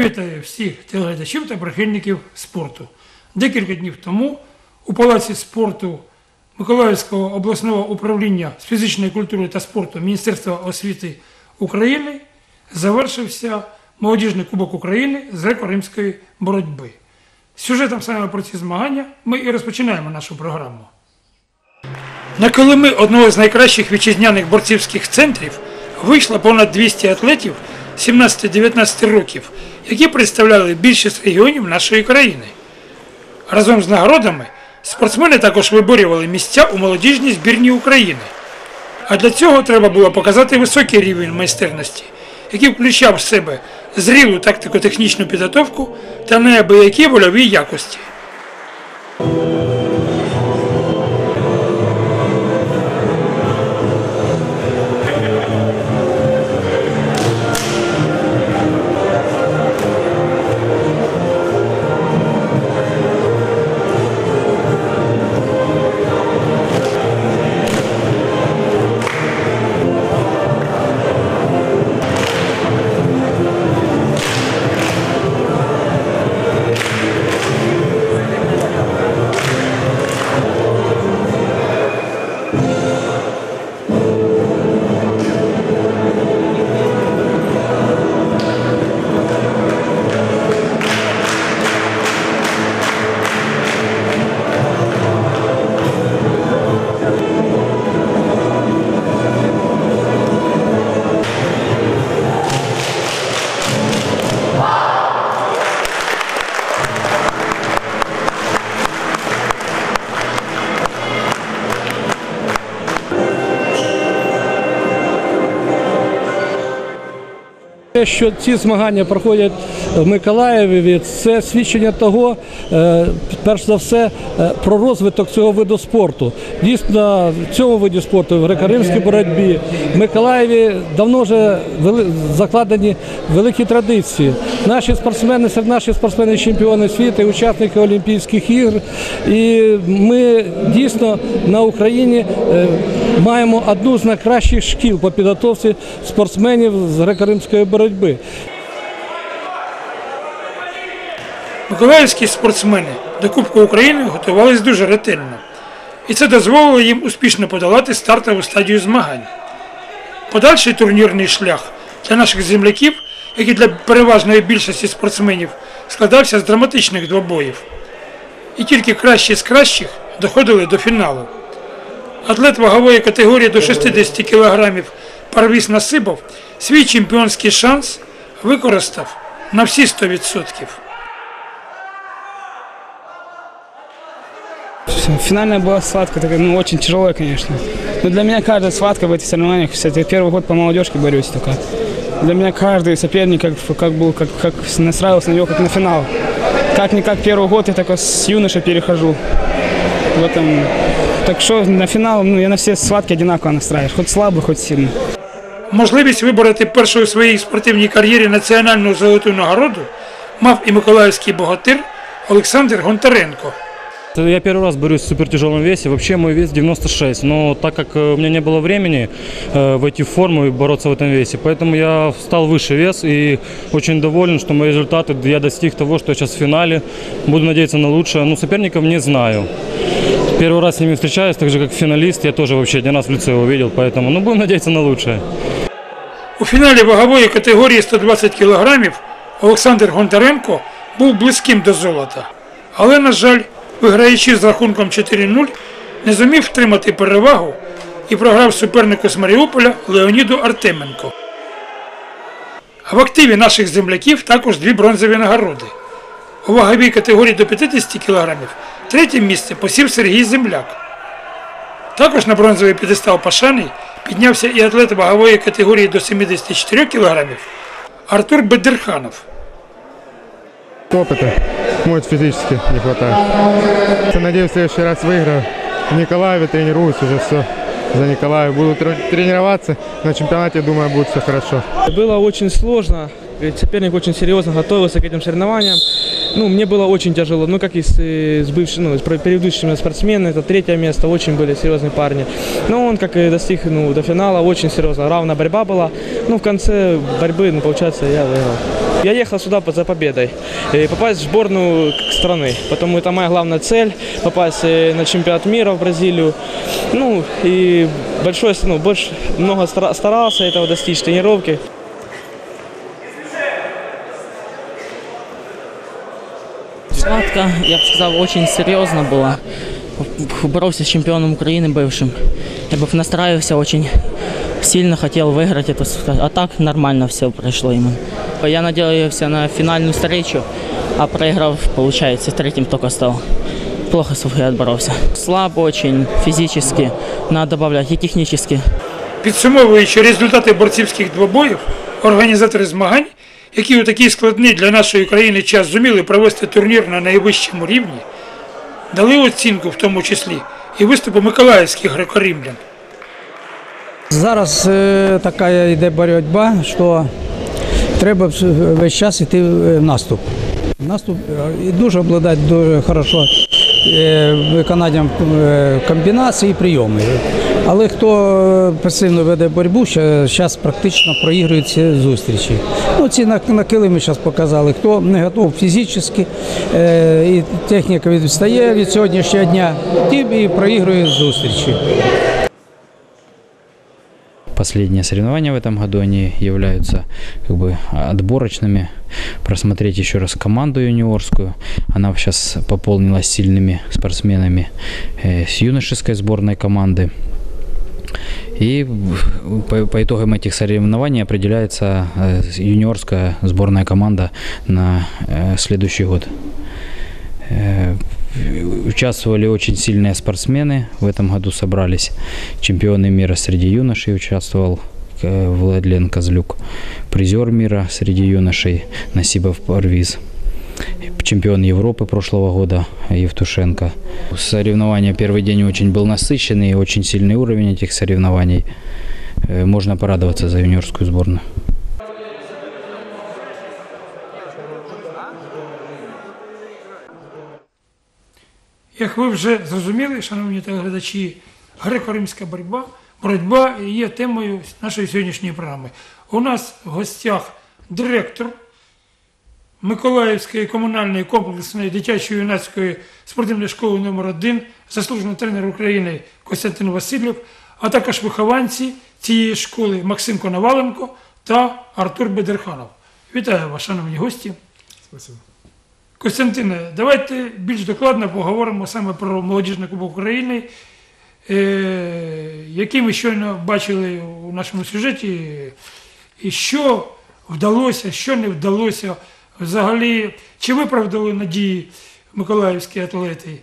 Вітаю всіх телеглядачів та прихильників спорту. Декілька днів тому у Палаці спорту Миколаївського обласного управління з фізичної культури та спорту Міністерства освіти України завершився молодіжний кубок України з греко-римської боротьби. Сюжетом саме про ці змагання ми і розпочинаємо нашу програму. На килими одного з найкращих вітчизняних борцівських центрів вийшло понад 200 атлетів 17-19 років, які представляли більшість регіонів нашої країни. Разом з нагородами спортсмени також виборювали місця у молодіжній збірні України. А для цього треба було показати високий рівень майстерності, який включав в себе зрілу тактико-технічну підготовку та неабиякі вольові якості. Те, що ці змагання проходять в Миколаєві, це свідчення того, е, Перш за все, е, про розвиток цього виду спорту. Дійсно, в цьому виді спорту, в греко-римській боротьбі, в Миколаєві давно вже закладені великі традиції. Наші спортсмени, серед наших спортсменів чемпіони світу, учасники Олімпійських ігор. І ми дійсно на Україні е, маємо одну з найкращих шкіл по підготовці спортсменів з греко-римської боротьби. Миколаївські спортсмени до Кубку України готувалися дуже ретельно, і це дозволило їм успішно подолати стартову стадію змагань. Подальший турнірний шлях для наших земляків, як і для переважної більшості спортсменів, складався з драматичних двобоїв. І тільки кращі з кращих доходили до фіналу. Атлет вагової категорії до 60 кг Парвіс Насибов свій чемпіонський шанс використав на всі 100%. Финальная была схватка, такая, ну, очень тяжелая, конечно. Но для меня каждая схватка в этих соревнованиях, кстати, первый год по молодежке борюсь только. Для меня каждый соперник как, как был, как, как настраивался на него, как на финал. Как-никак первый год я только с юношей перехожу. В этом... Так что на финал, ну, я на все схватки одинаково настраиваюсь. Хоть слабый, хоть сильный. Можливість вибороти першу у своїй спортивній кар'єрі національну золоту нагороду мав і миколаївський богатир Олександр Гонтаренко. Это Я первый раз борюсь в супертяжелом весе. Вообще мой вес 96. Но так как э, у меня не было времени э, войти в форму и бороться в этом весе, поэтому я стал выше вес и очень доволен, что мои результаты, я достиг того, что я сейчас в финале. Буду надеяться на лучшее. Ну, соперников не знаю. Первый раз с ними встречаюсь, так же как финалист. Я тоже вообще один раз в лице его видел, поэтому ну, будем надеяться на лучшее. У фіналі вагової категорії 120 кг Олександр Гонтаренко був близьким до золота. Але, на жаль, виграючи з рахунком 4-0, не зумів втримати перевагу і програв супернику з Маріуполя Леоніду Артеменко. А в активі наших земляків також дві бронзові нагороди. У ваговій категорії до 50 кг третє місце посів Сергій Земляк. Також на бронзовий підестал пошани піднявся і атлет вагової категорії до 74 кг Артур Бедерханов. Опыта. Может, физически не хватает. Надеюсь, в следующий раз выиграю. В Николаеве тренируюсь уже все за Николаев. Буду тр- тренироваться. На чемпионате, думаю, будет все хорошо. Было очень сложно, ведь соперник очень серьезно готовился к этим соревнованиям. Ну, мне было очень тяжело, ну, как и с, с бывшими, ну, с пр- предыдущими спортсменами, это третье место, очень были серьезные парни. Но он, как и достиг, ну, до финала, очень серьезно, равная борьба была. Ну, в конце борьбы, ну, получается, я выиграл. Я ехал сюда за победой, попасть в сборную страны, потому это моя главная цель, попасть э, на чемпионат мира в Бразилию. Ну и большое, ну, больше, много стара- старался этого достичь, тренировки. Схватка, я бы сказал, очень серьезно была. Боролся с чемпионом Украины бывшим. Я бы настраивался очень сильно, хотел выиграть эту. А так нормально все прошло ему. Я надеялся на финальную встречу, а проиграв, получается, третьим только стал. Плохо я отборолся. Слабо очень, физически, надо добавлять и технически. Підсумовуючи результати борцівських двобоїв, організатори змагань, які у такий складний для нашої країни час зуміли провести турнір на найвищому рівні, дали оцінку в тому числі і виступу миколаївських греко-римлян. Зараз е, така йде боротьба, що треба весь час йти в наступ. Наступ е, і дуже обладати дуже хорошо е, виконанням е, комбінацій і прийоми. Але хто пасивно веде боротьбу, зараз практично проігрують ці зустрічі. Ну, ці на, на килимі зараз показали, хто не готов фізично, е, і техніка відстає від сьогоднішнього дня, ті і проігрує зустрічі. Последние соревнования в этом году, они являются как бы отборочными. Просмотреть еще раз команду юниорскую. Она сейчас пополнилась сильными спортсменами э, с юношеской сборной команды. И по, по итогам этих соревнований определяется э, юниорская сборная команда на э, следующий год. Участвовали очень сильные спортсмены. В этом году собрались чемпионы мира среди юношей. Участвовал э, Владлен Козлюк. Призер мира среди юношей Насибов Парвиз. Чемпион Европы прошлого года Евтушенко. Соревнования первый день очень был насыщенный, очень сильный уровень этих соревнований. Э, Можно порадоваться за юниорскую сборную. Як ви вже зрозуміли, шановні телеглядачі, греко-римська боротьба, боротьба є темою нашої сьогоднішньої програми. У нас в гостях директор Миколаївської комунальної комплексної дитячої юнацької спортивної школи номер 1 заслужений тренер України Костянтин Васильєв, а також вихованці цієї школи Максим Коноваленко та Артур Бедерханов. Вітаю вас, шановні гості. Костянтине, давайте більш докладно поговоримо саме про молодіжний кубок України, е, який ми щойно бачили у нашому сюжеті, і що вдалося, що не вдалося. Взагалі, чи виправдали надії миколаївські атлети,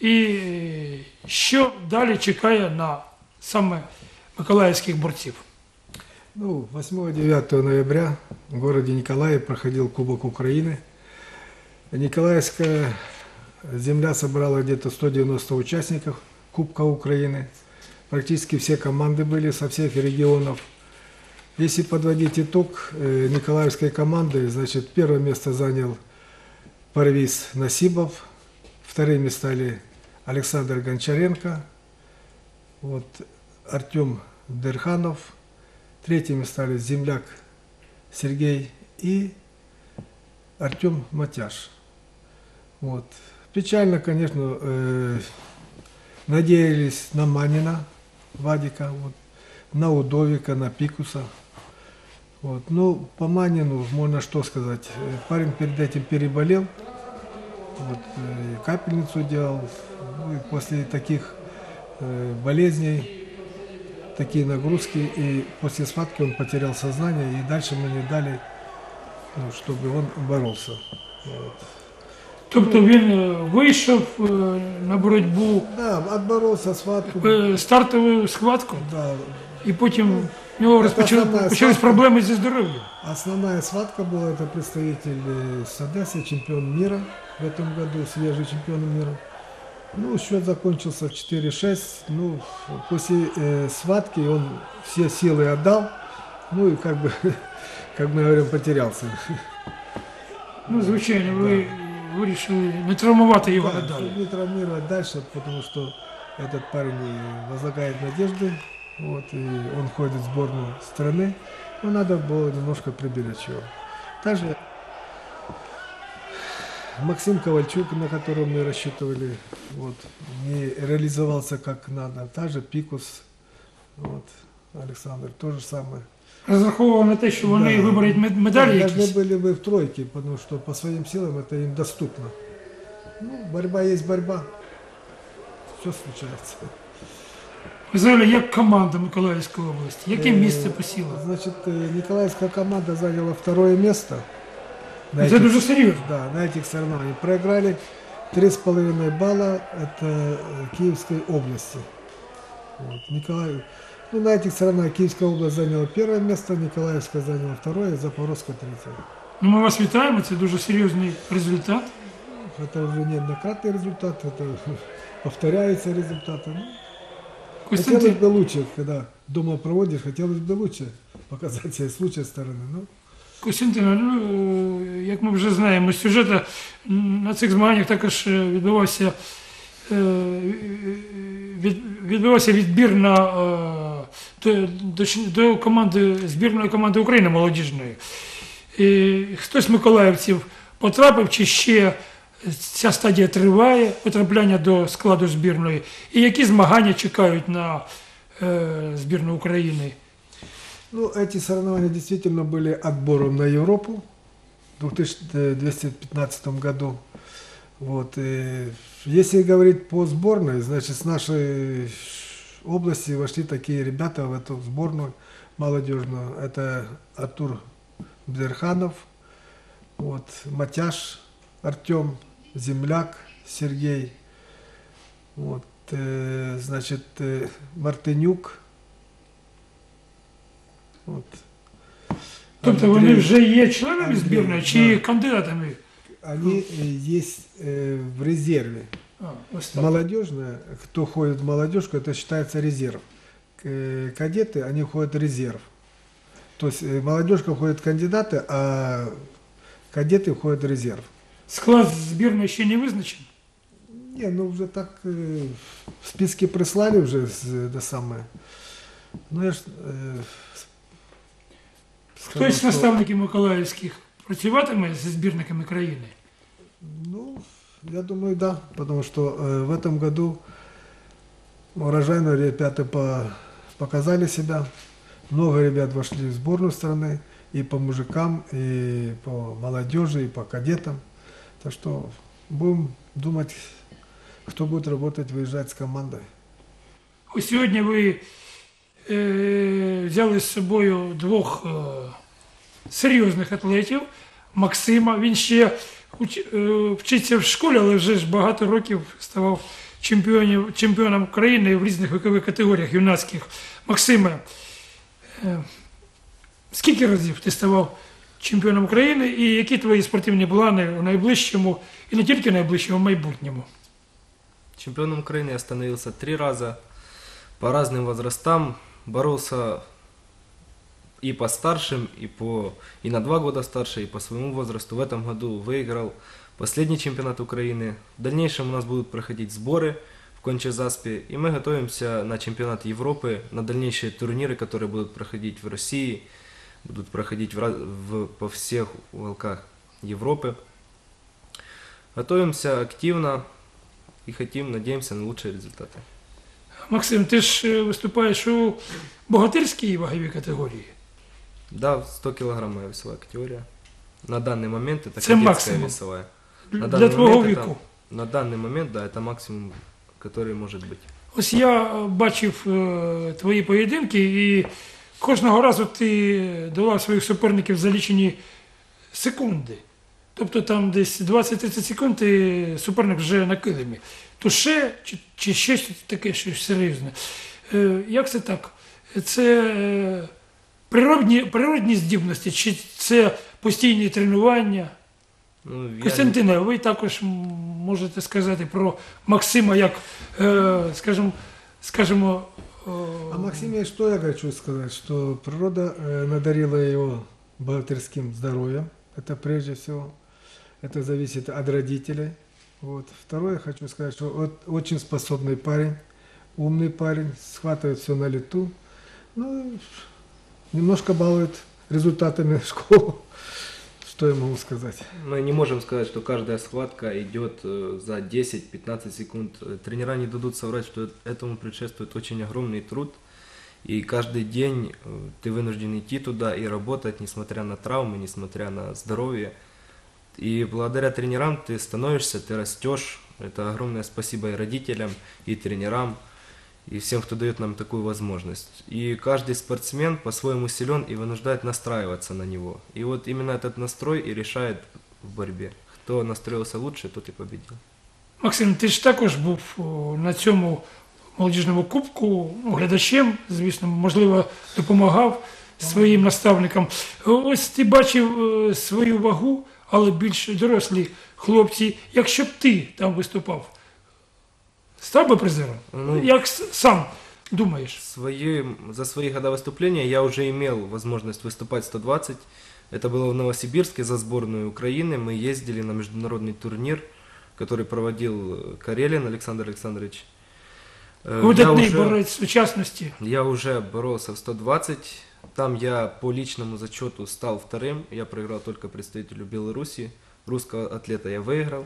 і е, що далі чекає на саме миколаївських борців? Ну, 8-9 ноября в городе Николаев проходил Кубок Украины. Николаевская земля собрала где-то 190 участников Кубка Украины. Практически все команды были со всех регионов. Если подводить итог э, Николаевской команды, значит, первое место занял Парвиз Насибов, вторыми стали Александр Гончаренко, вот, Артем Дерханов, Третьими стали земляк Сергей и Артем Матяш. Вот. Печально, конечно, э, надеялись на Манина, Вадика, вот, на Удовика, на Пикуса. Вот. Ну, по Манину можно что сказать. Э, Парень перед этим переболел, вот, э, капельницу делал. Ну, и после таких э, болезней такие нагрузки, и после схватки он потерял сознание, и дальше мы не дали, ну, чтобы он боролся. Вот. Тобто він е, вийшов е, на боротьбу, Да, отборолся схватку. е, стартову схватку, Да. і потім у нього розпочали, основна почались схватка. проблеми зі здоров'ям. Основная схватка была, это представитель э, с Одессы, чемпион мира в этом году, свежий чемпион мира. Ну, счет закончился 4-6. Ну, после э, схватки он все силы отдал. Ну и как бы, как мы говорим, потерялся. Ну, звичайно, ви вирішили не травмувати його Да, надалі. не травмировать дальше, потому что этот парень возлагает надежды, вот, и он входит в сборную страны, но надо было немножко приберечь его. Также Максим Ковальчук, на которого мы рассчитывали, вот, не реализовался как надо. Также Пикус, вот, Александр, то же самое Розраховував на те, що вони Да. виберуть мед- медалі Да, Должны якісь. были бы в тройке, потому что по своим силам это им доступно. Ну, борьба есть борьба. Все случается. Взагалі, як команда Миколаївської області? Яке Е, місце посіла? Значит, э, Николаевская команда заняла второе место. На Це этих- дуже серйозно. Да, на этих соревнованиях. Проиграли 3,5 балла это э, Киевской области. Вот, Николаев. Ну, на этих соревнованиях Киевская область заняла первое место, Николаевская заняла второе, Запорожская третье. Ну, ми вас вітаємо, це дуже серйозний результат. Это уже неоднократный результат, это повторяются результаты. Ну, хотелось Костянтин, бы лучше, когда дома проводишь, хотелось бы лучше показать себя с лучшей стороны. Ну, Костянтина, ну, е, як ми вже знаємо, з сюжету м, на цих змаганнях також е, відбувався, е, від, відбувався відбір на, е, до, до, команди, збірної команди України молодіжної. І хтось з миколаївців потрапив, чи ще ця стадія триває, потрапляння до складу збірної, і які змагання чекають на е, збірну України? Ну, эти соревнования действительно были отбором на Европу в 2015 году. Вот. И если по сборной, значит, с нашей области вошли такие ребята в эту сборную молодежную. Это Артур Бдерханов, вот, Матяш Артем, Земляк Сергей, вот, э, значит, э, Мартынюк, вот. Тобто Андрей- вони вже є членами Андрей, збірної чи да. кандидатами? Они э, есть э, в резерве. А, ось так. Молодежная, кто ходит в молодежку, это считается резерв. К- э, Кадеты, они входят в резерв. То есть э, молодежка входит кандидаты, а кадеты входят в резерв. Склад збірної ще не визначений. Не, ну уже так э, в списке прислали уже с- до самое. Ну я ж э, с- сказал, Хтось з что- наставників миколаївських працюватиме зі збірниками країни. Ну, я думаю, да, потому что э, в этом году урожайно ребята по- показали себя. Много ребят вошли в сборную страны и по мужикам, и по молодежи, и по кадетам. Так что будем думать, кто будет работать, выезжать с командой. Ось сьогодні ви е, взяли з собою двох е, серйозних атлетів. Максима. Він ще уч- е, вчиться в школі, але вже ж багато років ставав чемпіонів, чемпіоном України в різних вікових категоріях юнацьких. Максиме, е, скільки разів ти ставав чемпіоном України і які твої спортивні плани у найближчому і не тільки найближчому, майбутньому? Чемпионом Украины я становился три раза по разным возрастам. Боролся и по старшим, и, по, и на два года старше, и по своему возрасту. В этом году выиграл последний чемпионат Украины. В дальнейшем у нас будут проходить сборы в Кончезаспе, и мы готовимся на чемпионат Европы, на дальнейшие турниры, которые будут проходить в России, будут проходить в, раз- в- по всех уголках Европы. Готовимся активно, и хотим, надеемся на лучшие результаты. Максим, ти ж е, виступаєш у богатирській ваговій категорії. Да, 100 килограмм моя весовая категория. На данный момент это Це кадетская максимум. весовая. На Для данный твого момент віку. Это, на данный момент, да, это максимум, который может быть. Ось я е, бачив е, твої поєдинки, і кожного разу ти давав своїх суперників за лічені секунди. Тобто там десь 20-30 секунд і суперник вже на килимі. То ще чи, чи щось таке щось серйозне. Е, Як це так? Це е, природні, природні здібності, чи це постійні тренування? Ну, я, Костянтине, ви також м, можете сказати про Максима як, е, скажімо, скажімо, е, А Максиме, что я хочу сказать, что природа э, надарила его богатырским здоровьем, это прежде всего, это зависит от родителей. Вот. Второе, хочу сказать, что вот очень способный парень, умный парень, схватывает все на лету, ну, немножко балует результатами школу. Что я могу сказать? Мы не можем сказать, что каждая схватка идет э, за 10-15 секунд. Э, Тренера не дадут соврать, что этому предшествует очень огромный труд. И каждый день э, ты вынужден идти туда и работать, несмотря на травмы, несмотря на здоровье. И благодаря тренерам ты становишься, ты растешь. Это огромное спасибо и родителям, и тренерам, и всем, кто дает нам такую возможность. И каждый спортсмен по-своему силен и вынуждает настраиваться на него. И вот именно этот настрой и решает в борьбе. Кто настроился лучше, тот и победил. Максим, ти ж також був о, на цьому молодіжному кубку ну, глядачем, звісно, можливо, допомагав своїм наставникам. Ось ти бачив е, свою вагу, але більш дорослі хлопці. Якщо б ти там виступав, став би призером? Ну, Як с- сам думаєш? Свои, за свои года выступления я уже имел возможность выступать 120. Это было в Новосибирске за сборную Украины. Мы ездили на международный турнир, который проводил э, Карелин Александр Александрович. Э, я Видатний уже- борець сучасності. Я уже боролся в 120. Там я по личному зачету стал вторым. Я проиграл только представителю Беларуси. Русского атлета я выиграл.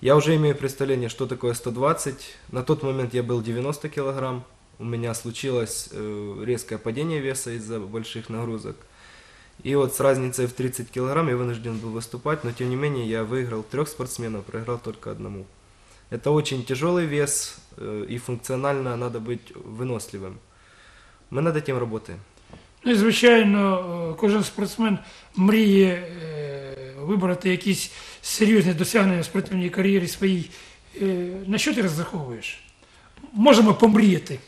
Я уже имею представление, что такое 120. На тот момент я был 90 килограмм. У меня случилось э, резкое падение веса из-за больших нагрузок. И вот с разницей в 30 килограмм я вынужден был выступать, но тем не менее я выиграл трех спортсменов, проиграл только одному. Это очень тяжелый вес, э, и функционально надо быть выносливым. Мы над этим работаем. Ну і звичайно, е, кожен спортсмен мріє е, вибрати якісь серйозні досягнення в спортивній кар'єрі своїй. Е, На що ти розраховуєш? Можемо помріяти.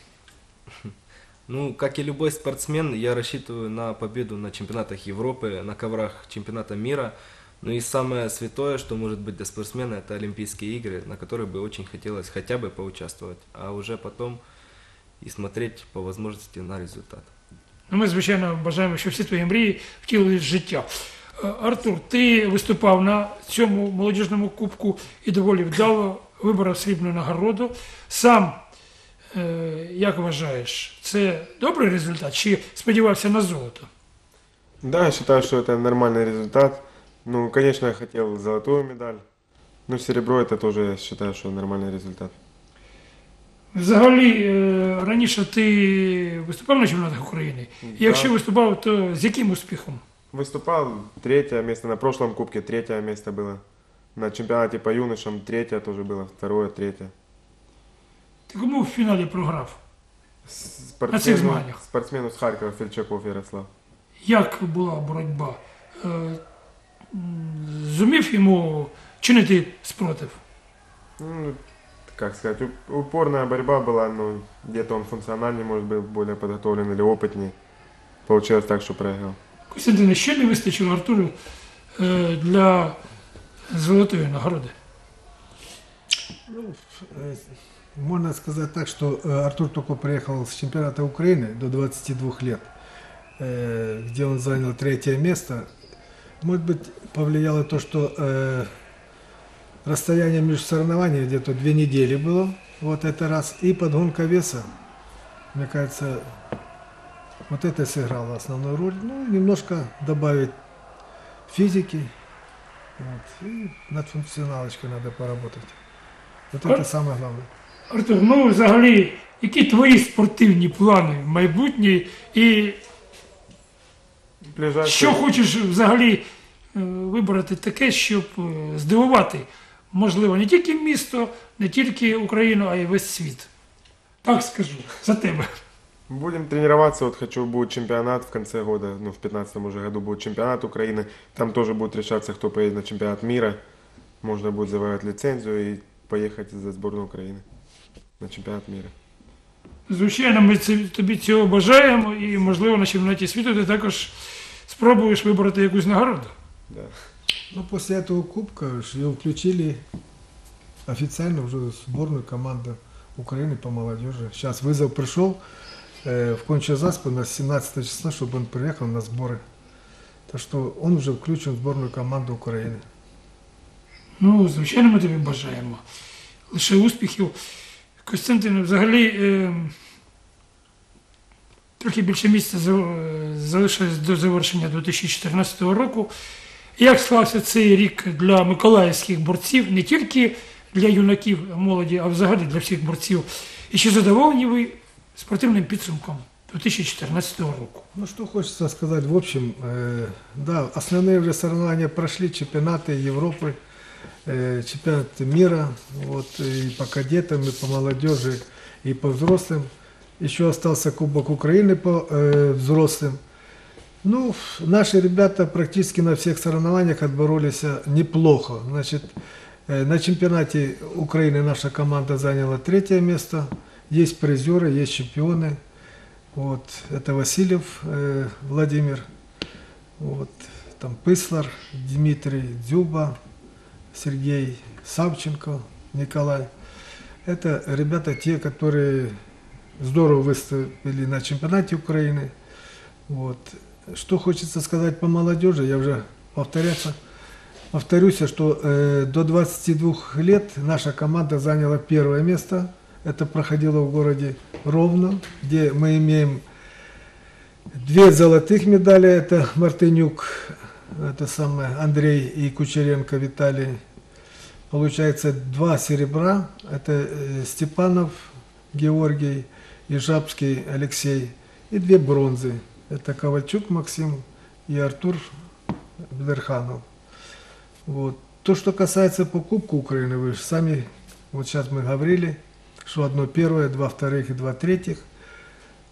Ну, как и любой спортсмен, я рассчитываю на победу на чемпионатах Европы, на коврах чемпионата мира. Ну и самое святое, что может быть для спортсмена, это Олимпийские игры, на которых бы очень хотелось хотя бы поучаствовать, а уже потом и смотреть по возможности на результат. Ну, Ми, звичайно, бажаємо, щоб всі твої мрії втілились в життя. Е, Артур, ти виступав на цьому молодіжному кубку і доволі вдало виборов срібну нагороду. Сам, е, як вважаєш, це добрий результат чи сподівався на золото? Да, я считаю, что это нормальный результат. Ну, конечно, я хотел золотую медаль. Но серебро это тоже, я считаю, что нормальный результат. Взагалі, е, раніше ти виступав на чемпіонатах України? І якщо Да. виступав, то з яким успіхом? Выступал третье место, на прошлом кубке третье место было. На чемпионате по юношам третье тоже было, второе, третье. Ти кому в фіналі програв? Спортсмену, На цих змаганнях? спортсмену с Харькова, Фельчаков Ярослав. Як була боротьба? Е, м, Зумів йому чинити спротив? Ну, как сказать, уп- упорная борьба была, но где-то он функциональнее, может быть, более подготовлен или опытнее. Получилось так, что проиграл. Костянтине, що не вистачило Артуру для золотої нагороди? Ну, можно сказать так, что Артур только приехал с чемпионата Украины до 22 лет, где он занял третье место. Может быть, повлияло то, что расстояние между соревнованиями где-то две недели было, вот это раз, и подгонка веса, мне кажется, вот это сыграло основную роль. Ну, немножко добавить физики, вот, и над функционалочкой надо поработать. Вот это самое главное. Артур, ну взагалі, які твої спортивні плани в майбутнє і Ближайшие- що хочеш взагалі е, вибрати таке, щоб е, здивувати, можливо, не тільки місто, не тільки Україну, а й весь світ. Так скажу, за тебе. Будем тренироваться, вот хочу, будет чемпионат в конце года, ну в 15 уже году будет чемпионат Украины, там тоже будет решаться, кто поедет на чемпионат мира, можно будет завоевать лицензию и поехать за сборную Украины на чемпионат мира. Звичайно, ми це- тобі цього бажаємо, і, можливо, на чемпіонаті світу ти також спробуєш вибрати якусь нагороду. Да. Ну, после этого кубка ж его включили официально уже в сборную команду Украины по молодежи. Сейчас вызов пришел э, в Конча-Заспу на 17 числа, чтобы он приехал на сборы. Так что он уже включен в сборную команду Украины. Ну, звичайно, ми тобі бажаємо. Лише успіхів. Костянтин, взагалі, е, трохи більше місяця за- залишилось до завершення 2014 року. Як склався цей рік для миколаївських борців, не тільки для юнаків молоді, а взагалі для всіх борців. І чи задоволені ви спортивним підсумком 2014 року? Ну, что хочется сказать, в общем, э, да, основные уже соревнования прошли, чемпионаты Европы, э, чемпионат мира, вот, и по кадетам, и по молодежи, и по взрослым. Еще остался Кубок Украины по э, взрослым. Ну, наши ребята практически на всех соревнованиях отборолись э, неплохо. Значит, на чемпионате Украины наша команда заняла третье место. Есть призеры, есть чемпионы. Вот, это Васильев э, Владимир, вот, там Пыслар, Дмитрий Дзюба, Сергей Савченко, Николай. Это ребята те, которые здорово выступили на чемпионате Украины. Вот. Что хочется сказать по молодежи, я уже повторяться. Повторюсь, что э, до 22 лет наша команда заняла первое место. Это проходило в городе Ровно, где мы имеем две золотых медали. Это Мартынюк, это самое Андрей и Кучеренко Виталий. Получается два серебра. Это э, Степанов Георгий и Жабский Алексей. И две бронзы. Это Ковальчук Максим и Артур Бедерханов. Вот. То, что касается по Кубку Украины, вы же сами, вот сейчас мы говорили, что одно первое, два вторых и два третьих.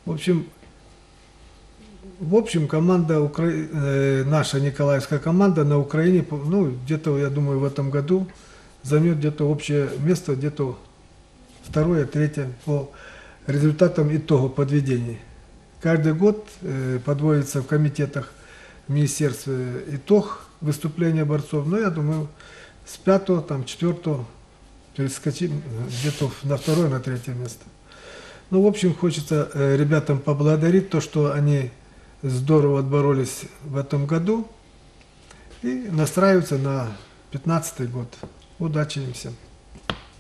В общем, в общем, команда, Укра... э, наша Николаевская команда на Украине, ну, где-то, я думаю, в этом году займет где-то общее место, где-то второе, третье по результатам итога подведений. Каждый год э, подводится в комитетах в министерстве итог выступления борцов. Но я думаю, с пятого, там, четвертого перескочим э, где-то на второе, на третье место. Ну, в общем, хочется э, ребятам поблагодарить то, что они здорово отборолись в этом году и настраиваются на 15 год. Удачи им всем.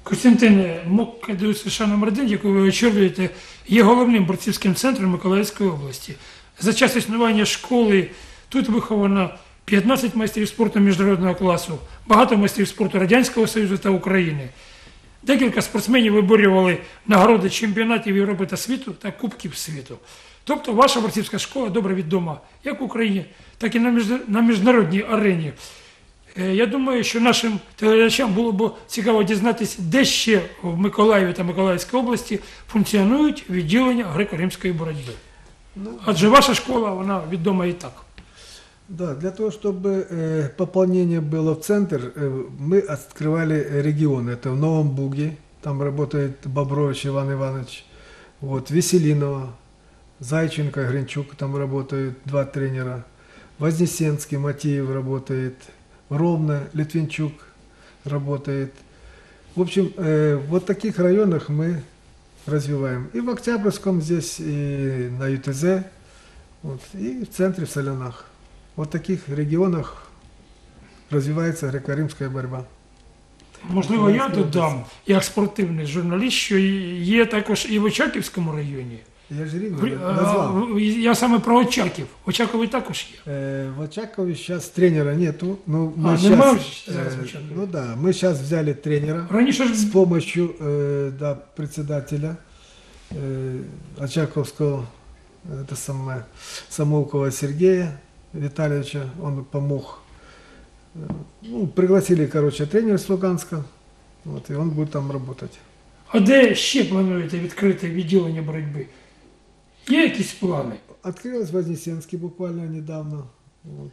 Костянтин МОК ДЮСШ номер 1 яку ви очолюєте, є головним борцівським центром Миколаївської області. За час існування школи тут виховано 15 майстрів спорту міжнародного класу, багато майстрів спорту Радянського Союзу та України. Декілька спортсменів виборювали нагороди чемпіонатів Європи та світу та Кубків світу. Тобто ваша борцівська школа добре відома як в Україні, так і на міжнародній арені. Е, Я думаю, що нашим телеглядачам було б цікаво дізнатися, де ще в Миколаєві та Миколаївській області функціонують відділення греко-римської боротьби. Адже ваша школа, вона відома і так. Да, для того, чтобы э, пополнение было в центр, э, мы открывали регионы. Это в Новом Буге, там работает Бобрович Иван Иванович, вот, Веселинова, Зайченко, Гринчук, там работают два тренера, Вознесенский, Матеев работает, Ровно, Литвинчук работает. В общем, э, вот в таких районах мы развиваем. И в Октябрьском здесь, и на ЮТЗ, вот, и в центре в Солянах. Вот в таких регионах развивается греко-римская борьба. Можливо, я додам, як спортивний журналіст, що є також і в Очаківському районі. Я же рівно Грі- а, назвал. Я саме про Очаків. Очаковий також є. Э, в Очакове сейчас тренера нету. Ну, мы А, щас, нема э, зараз в Очакове? ну да, мы сейчас взяли тренера Раніше ж с помощью э, да, председателя э, Очаковского, это самое, Самоукова Сергея Витальевича, он помог. Э, Ну, пригласили, короче, тренера с Луганска, вот, и он будет там работать. А де ще плануєте відкрити відділення боротьби? Є якісь плани? Открылась Вознесенский буквально недавно. Вот.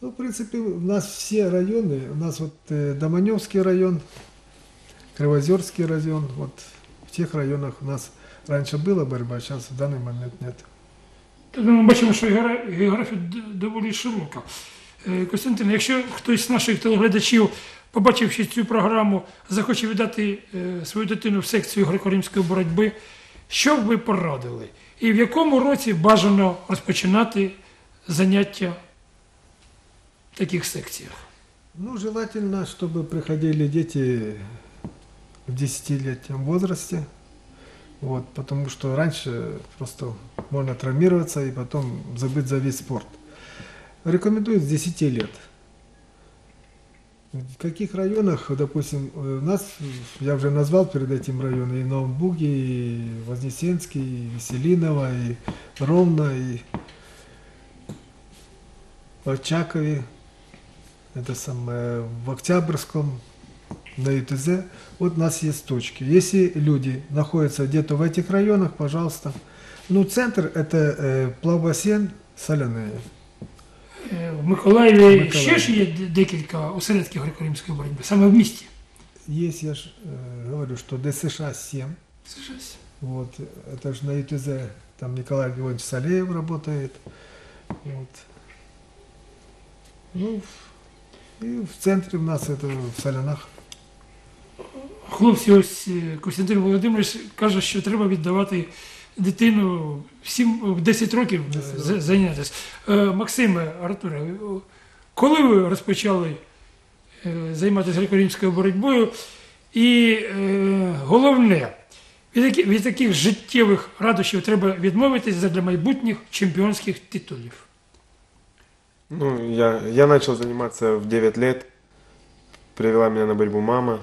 Ну, в принципе, у нас все районы, у нас вот э, Доманевский район, Кривозерский район, вот в тех районах у нас раньше была борьба, сейчас в данный момент нет. Тобто ми бачимо, що географія доволі широка. Е, Костянтин, якщо хтось з наших телеглядачів, побачивши цю програму, захоче віддати е, свою дитину в секцію греко-римської боротьби, що б ви порадили? І в якому році бажано розпочинати заняття в таких секціях? Ну, желательно, чтобы приходили дети в 10-летнем возрасте, вот, потому что раньше просто можно травмироваться и потом забыть за весь спорт. Рекомендуют с 10 лет. В каких районах, допустим, э, у нас, я уже назвал перед этим районы, и Новомбуги, и Вознесенский, и Веселиново, и Ровно, и в Очакове, это самое, в Октябрьском, на ЮТЗ. Вот у нас есть точки. Если люди находятся где-то в этих районах, пожалуйста. Ну, центр это э, плавбасен, соляные. Е, В Миколаєві Миколаєві. ще ж є д- декілька осередків греко-римської боротьби, саме в місті. Есть, я же говорю, что ДСШ 7. Це щось. Вот, это же на ЮТЗ, там Николай Георгиевич Салеев работает. Вот. Ну, и в центре у нас это в Солянах. Хлопці, ось е, Костянтин Володимирович каже, що треба віддавати дитину всім в 10 років е, 10 за- зайнятися. Е, Максиме, Артуре, ви, о, коли ви розпочали е, займатися греко-римською боротьбою? І е, головне, від, які- від таких життєвих радощів треба відмовитись для майбутніх чемпіонських титулів. Ну, я, я начал заниматься в 9 лет. Привела меня на борьбу мама.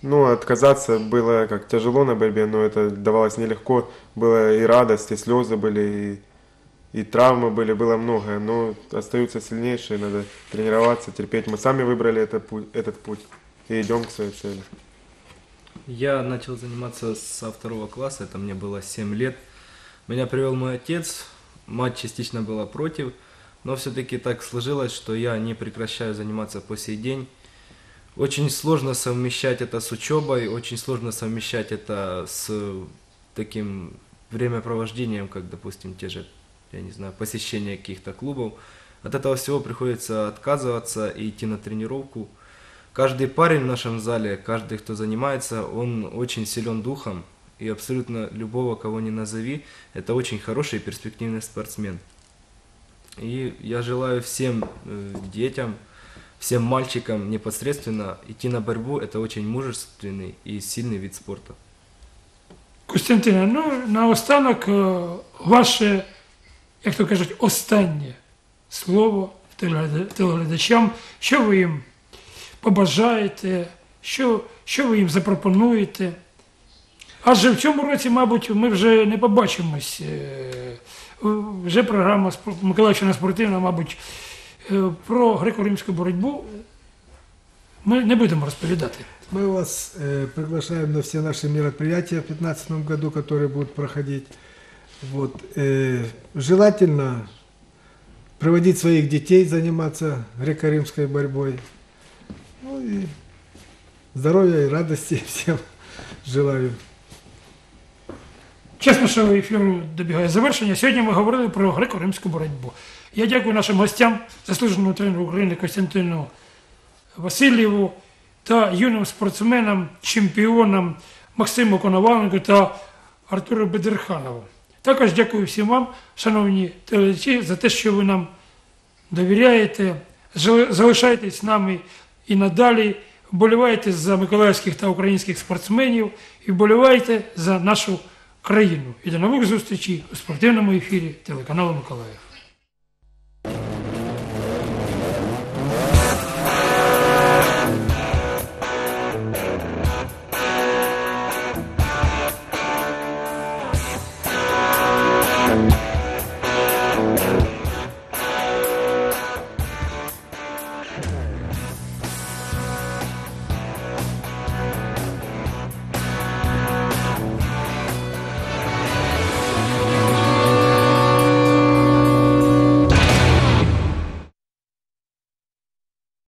Ну, отказаться было как тяжело на борьбе, но это давалось нелегко. Было и радость, и слезы были, и, и травмы были, было многое. Но остаются сильнейшие, надо тренироваться, терпеть. Мы сами выбрали это этот путь и идем к своей цели. Я начал заниматься со второго класса, это мне было 7 лет. Меня привел мой отец, мать частично была против, но все-таки так сложилось, что я не прекращаю заниматься по сей день. Очень сложно совмещать это с учебой, очень сложно совмещать это с таким времяпровождением, как, допустим, те же, я не знаю, посещение каких-то клубов. От этого всего приходится отказываться и идти на тренировку. Каждый парень в нашем зале, каждый, кто занимается, он очень силен духом, и абсолютно любого, кого не назови, это очень хороший и перспективный спортсмен. И я желаю всем э, детям, всем мальчикам непосредственно идти на борьбу. Это очень мужественный и сильный вид спорта. Костянтине, ну наостанок е, ваше, як то кажуть, останнє слово телегляда- телеглядачам, що ви їм побажаєте, що, що ви їм запропонуєте. Адже в цьому році, мабуть, ми вже не побачимось. е, Вже програма «Спор- Миколаївщина спортивна, мабуть, е, про греко-римську боротьбу ми не будемо розповідати. Мы вас э, приглашаем на все наши мероприятия в 2015 году, которые будут проходить. Вот, э, желательно приводить своих детей заниматься греко-римской борьбой. Ну и здоровья и радости всем желаю. Час нашого ефіру добігає завершення. Сьогодні ми говорили про греко-римську боротьбу. Я дякую нашим гостям, заслуженому тренеру України Костянтину Васильєву та юним спортсменам, чемпіонам Максиму Коноваленку та Артуру Бедерханову. Також дякую всім вам, шановні телеглядачі, за те, що ви нам довіряєте, залишайтесь з нами і надалі, вболівайте за миколаївських та українських спортсменів і вболівайте за нашу країну. І до нових зустрічей у спортивному ефірі телеканалу Миколаїв.